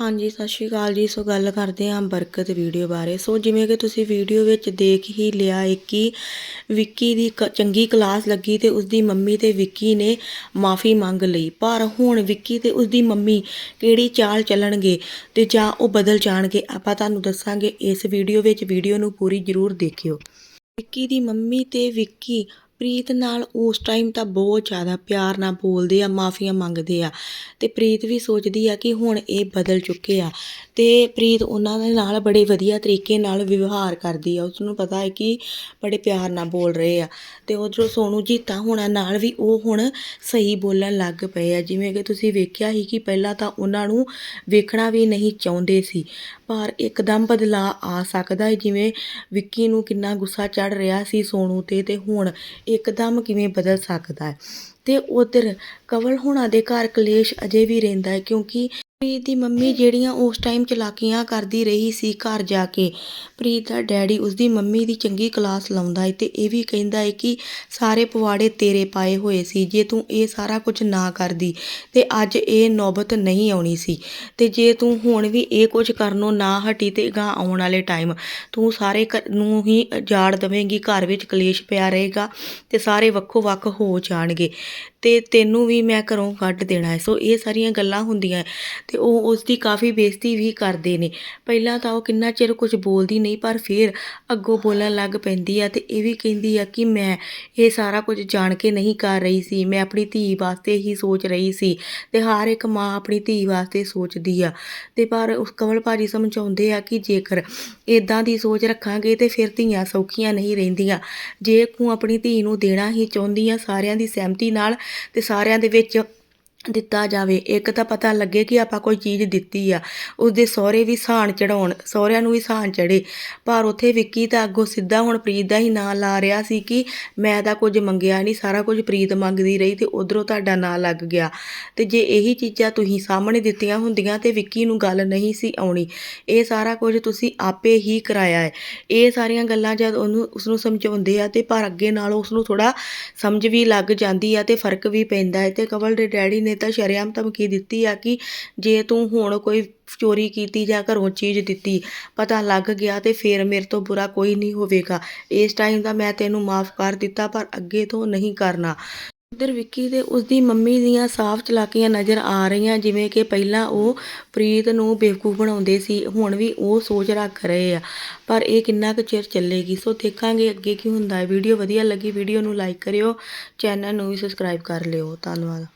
ਹਾਂਜੀ, ਸਤਿ ਸ਼੍ਰੀ ਅਕਾਲ ਜੀ। ਸੋ ਗੱਲ ਕਰਦੇ ਹਾਂ ਬਰਕਤ ਵੀਡੀਓ ਬਾਰੇ। ਸੋ ਜਿਵੇਂ ਕਿ ਤੁਸੀਂ ਵੀਡੀਓ ਵਿੱਚ ਦੇਖ ਹੀ ਲਿਆ ਹੈ ਕਿ ਵਿੱਕੀ ਦੀ ਕ- ਚੰਗੀ ਕਲਾਸ ਲੱਗੀ ਤੇ ਉਸਦੀ ਮੰਮੀ ਤੇ ਵਿੱਕੀ ਨੇ ਮਾਫੀ ਮੰਗ ਲਈ। ਪਰ ਹੁਣ ਵਿੱਕੀ ਤੇ ਉਸਦੀ ਮੰਮੀ ਕਿਹੜੀ ਚਾਲ ਚੱਲਣਗੇ ਤੇ ਜਾਂ ਉਹ ਬਦਲ ਜਾਣਗੇ, ਆਪਾਂ ਤੁਹਾਨੂੰ ਦੱਸਾਂਗੇ। ਇਸ ਵੀਡੀਓ ਵਿੱਚ ਵੀਡੀਓ ਨੂੰ ਪੂਰੀ ਜ਼ਰੂਰ ਦੇਖਿਓ। ਵਿੱਕੀ ਦੀ ਮੰਮੀ ਤੇ ਵਿੱਕੀ ਪ੍ਰੀਤ ਨਾਲ ਉਸ ਟਾਈਮ ਤਾਂ ਬਹੁਤ ਜ਼ਿਆਦਾ ਪਿਆਰ ਨਾਲ ਬੋਲਦੇ ਆ, ਮਾਫੀਆਂ ਮੰਗਦੇ ਆ ਤੇ ਪ੍ਰੀਤ ਵੀ ਸੋਚਦੀ ਆ ਕਿ ਹੁਣ ਇਹ ਬਦਲ ਚੁੱਕੇ ਆ ਤੇ ਪ੍ਰੀਤ ਉਹਨਾਂ ਦੇ ਨਾਲ ਬੜੇ ਵਧੀਆ ਤਰੀਕੇ ਨਾਲ ਵਿਵਹਾਰ ਕਰਦੀ ਆ ਉਸ ਨੂੰ ਪਤਾ ਹੈ ਕਿ ਬੜੇ ਪਿਆਰ ਨਾਲ ਬੋਲ ਰਹੇ ਆ ਤੇ ਉਧਰੋਂ ਸੋਨੂ ਜੀਤਾ ਹੋਣਾ ਨਾਲ ਵੀ ਉਹ ਹੁਣ ਸਹੀ ਬੋਲਣ ਲੱਗ ਪਏ ਆ, ਜਿਵੇਂ ਕਿ ਤੁਸੀਂ ਵੇਖਿਆ ਹੀ ਕਿ ਪਹਿਲਾਂ ਤਾਂ ਉਹਨਾਂ ਨੂੰ ਵੇਖਣਾ ਵੀ ਨਹੀਂ ਚਾਹੁੰਦੇ ਸੀ, ਪਰ ਇੱਕਦਮ ਬਦਲਾਅ ਆ ਸਕਦਾ ਹੈ, ਜਿਵੇਂ ਵਿੱਕੀ ਨੂੰ ਕਿੰਨਾ ਗੁੱਸਾ ਚੜ ਰਿਹਾ ਸੀ ਸੋਨੂ ਤੇ ਤੇ ਹੁਣ ਇੱਕਦਮ ਕਿਵੇਂ ਬਦਲ ਸਕਦਾ ਹੈ? ਤੇ ਉਧਰ ਕਵਲ ਹੋਣਾ ਦੇ ਘਰ ਕਲੇਸ਼ ਅਜੇ ਵੀ ਰਹਿੰਦਾ ਹੈ, ਕਿਉਂਕਿ ਪ੍ਰੀਤ ਦੀ ਮੰਮੀ ਜਿਹੜੀਆਂ ਉਸ ਟਾਈਮ ਚਲਾਕੀਆਂ ਕਰਦੀ ਰਹੀ ਸੀ ਘਰ ਜਾ ਕੇ। ਪ੍ਰੀਤ ਦਾ ਡੈਡੀ ਉਸਦੀ ਮੰਮੀ ਦੀ ਚੰਗੀ ਕਲਾਸ ਲਾਉਂਦਾ ਏ ਤੇ ਇਹ ਵੀ ਕਹਿੰਦਾ ਏ ਕਿ ਸਾਰੇ ਪਵਾੜੇ ਤੇਰੇ ਪਾਏ ਹੋਏ ਸੀ, ਜੇ ਤੂੰ ਇਹ ਸਾਰਾ ਕੁਝ ਨਾ ਕਰਦੀ ਤੇ ਅੱਜ ਇਹ ਨੌਬਤ ਨਹੀਂ ਆਉਣੀ ਸੀ। ਤੇ ਜੇ ਤੂੰ ਹੁਣ ਵੀ ਇਹ ਕੁਝ ਕਰਨੋਂ ਨਾ ਹਟੀ ਤੇ ਗਾਂ ਆਉਣ ਵਾਲੇ ਟਾਈਮ ਤੂੰ ਸਾਰੇ ਘਰ ਨੂੰ ਹੀ ਜਾੜ ਦੇਵੇਂਗੀ, ਘਰ ਵਿੱਚ ਕਲੇਸ਼ ਪਿਆ ਰਹੇਗਾ ਤੇ ਸਾਰੇ ਵੱਖੋ ਵੱਖ ਹੋ ਜਾਣਗੇ। ਤੇ ਤੈਨੂੰ ਵੀ ਮੈਂ ਘਰੋਂ ਕੱਢ ਦੇਣਾ ਹੈ ਸੋ ਇਹ ਸਾਰੀਆਂ ਗੱਲਾਂ ਹੁੰਦੀਆਂ ਹੈ ਤੇ ਉਹ ਉਸ ਦੀ ਕਾਫੀ ਬੇਇੱਜ਼ਤੀ ਵੀ ਕਰਦੇ ਨੇ। ਪਹਿਲਾਂ ਤਾਂ ਉਹ ਕਿੰਨਾ ਚਿਰ ਕੁਝ ਬੋਲਦੀ ਨਹੀਂ, ਪਰ ਫਿਰ ਅੱਗੋਂ ਬੋਲਣ ਲੱਗ ਪੈਂਦੀ ਆ ਤੇ ਇਹ ਵੀ ਕਹਿੰਦੀ ਆ ਕਿ ਮੈਂ ਇਹ ਸਾਰਾ ਕੁਝ ਜਾਣ ਕੇ ਨਹੀਂ ਕਰ ਰਹੀ ਸੀ। ਮੈਂ ਆਪਣੀ ਧੀ ਵਾਸਤੇ ਹੀ ਸੋਚ ਰਹੀ ਸੀ ਤੇ ਹਰ ਇੱਕ ਮਾਂ ਆਪਣੀ ਧੀ ਵਾਸਤੇ ਸੋਚਦੀ ਆ। ਤੇ ਪਰ ਉਸ ਕਮਲ ਭਾਜੀ ਸਮਝਾਉਂਦੇ ਆ ਕਿ ਜੇਕਰ ਇਦਾਂ ਦੀ ਸੋਚ ਰੱਖਾਂਗੇ ਤੇ ਫਿਰ ਧੀਆਂ ਸੌਖੀਆਂ ਨਹੀਂ ਰਹਿੰਦੀਆਂ। ਜੇ ਤੂੰ ਆਪਣੀ ਧੀ ਨੂੰ ਦੇਣਾ ਹੀ ਚਾਹੁੰਦੀ ਆ ਸਾਰਿਆਂ ਦੀ ਸਹਿਮਤੀ ਨਾਲ ਤੇ ਸਾਰਿਆਂ ਦੇ ਵਿੱਚ ਦਿੱਤਾ ਜਾਵੇ। ਇੱਕ ਤਾਂ ਪਤਾ ਲੱਗੇ ਕਿ ਆਪਾਂ ਕੋਈ ਚੀਜ਼ ਦਿੱਤੀ ਆ। ਉਸਦੇ ਸਹੁਰੇ ਵੀ ਸਾਣ ਚੜਾਉਣ ਸਹੁਰਿਆਂ ਨੂੰ ਵੀ ਸਾਣ ਚੜੇ ਪਰ ਉੱਥੇ ਵਿੱਕੀ ਤਾਂ ਅੱਗੋਂ ਸਿੱਧਾ ਹੁਣ ਪ੍ਰੀਤ ਦਾ ਹੀ ਨਾਂ ਲਾ ਰਿਹਾ ਸੀ ਕਿ ਮੈਂ ਤਾਂ ਕੁਝ ਮੰਗਿਆ ਨਹੀਂ, ਸਾਰਾ ਕੁਝ ਪ੍ਰੀਤ ਮੰਗਦੀ ਰਹੀ ਤੇ ਉਧਰੋਂ ਤੁਹਾਡਾ ਨਾਂ ਲੱਗ ਗਿਆ। ਤੇ ਜੇ ਇਹੀ ਚੀਜ਼ਾਂ ਤੁਸੀਂ ਸਾਹਮਣੇ ਦਿੱਤੀਆਂ ਹੁੰਦੀਆਂ ਤੇ ਵਿੱਕੀ ਨੂੰ ਗੱਲ ਨਹੀਂ ਸੀ ਆਉਣੀ, ਇਹ ਸਾਰਾ ਕੁਝ ਤੁਸੀਂ ਆਪੇ ਹੀ ਕਰਾਇਆ ਹੈ। ਇਹ ਸਾਰੀਆਂ ਗੱਲਾਂ ਜਦ ਉਹਨੂੰ ਉਸ ਨੂੰ ਸਮਝਾਉਂਦੇ ਆ ਤੇ ਪਰ ਅੱਗੇ ਨਾਲੋਂ ਉਸ ਨੂੰ ਥੋੜਾ ਸਮਝ ਵੀ ਲੱਗ ਜਾਂਦੀ ਆ ਤੇ ਫ਼ਰਕ ਵੀ ਪੈਂਦਾ ਹੈ ਤੇ ਕਵਲ ਦੇ ਡੈਡੀ ਨੇ ਤਾਂ ਸ਼ਰੇਆਮ ਧਮਕੀ ਦਿੱਤੀ ਆ ਕਿ ਜੇ ਤੂੰ ਹੁਣ ਕੋਈ ਚੋਰੀ ਕੀਤੀ ਜਾਂ ਘਰੋਂ ਚੀਜ਼ ਦਿੱਤੀ, ਪਤਾ ਲੱਗ ਗਿਆ ਤੇ ਫੇਰ ਮੇਰੇ ਤੋਂ ਬੁਰਾ ਕੋਈ ਨਹੀਂ ਹੋਵੇਗਾ। ਇਸ ਟਾਈਮ ਦਾ ਮੈਂ ਤੈਨੂੰ ਮਾਫ ਕਰ ਦਿੱਤਾ, ਪਰ ਅੱਗੇ ਤੋਂ ਨਹੀਂ ਕਰਨਾ। ਉਧਰ ਵਿੱਕੀ ਤੇ ਉਸਦੀ ਮੰਮੀ ਦੀਆਂ ਸਾਫ਼ ਚਲਾਕੀਆਂ ਨਜ਼ਰ ਆ ਰਹੀਆਂ, ਜਿਵੇਂ ਕਿ ਪਹਿਲਾਂ ਉਹ ਪ੍ਰੀਤ ਨੂੰ ਬੇਵਕੂਫ ਬਣਾਉਂਦੇ ਸੀ, ਹੁਣ ਵੀ ਉਹ ਸੋਚ ਰੱਖ ਰਹੇ ਆ। ਪਰ ਇਹ ਕਿੰਨਾ ਕੁ ਚਿਰ ਚੱਲੇਗੀ? ਸੋ ਦੇਖਾਂਗੇ ਅੱਗੇ ਕੀ ਹੁੰਦਾ ਹੈ। ਵੀਡੀਓ ਵਧੀਆ ਲੱਗੀ, ਵੀਡੀਓ ਨੂੰ ਲਾਈਕ ਕਰਿਓ ਚੈਨਲ ਨੂੰ ਵੀ ਸਬਸਕ੍ਰਾਈਬ ਕਰ ਲਿਓ। ਧੰਨਵਾਦ।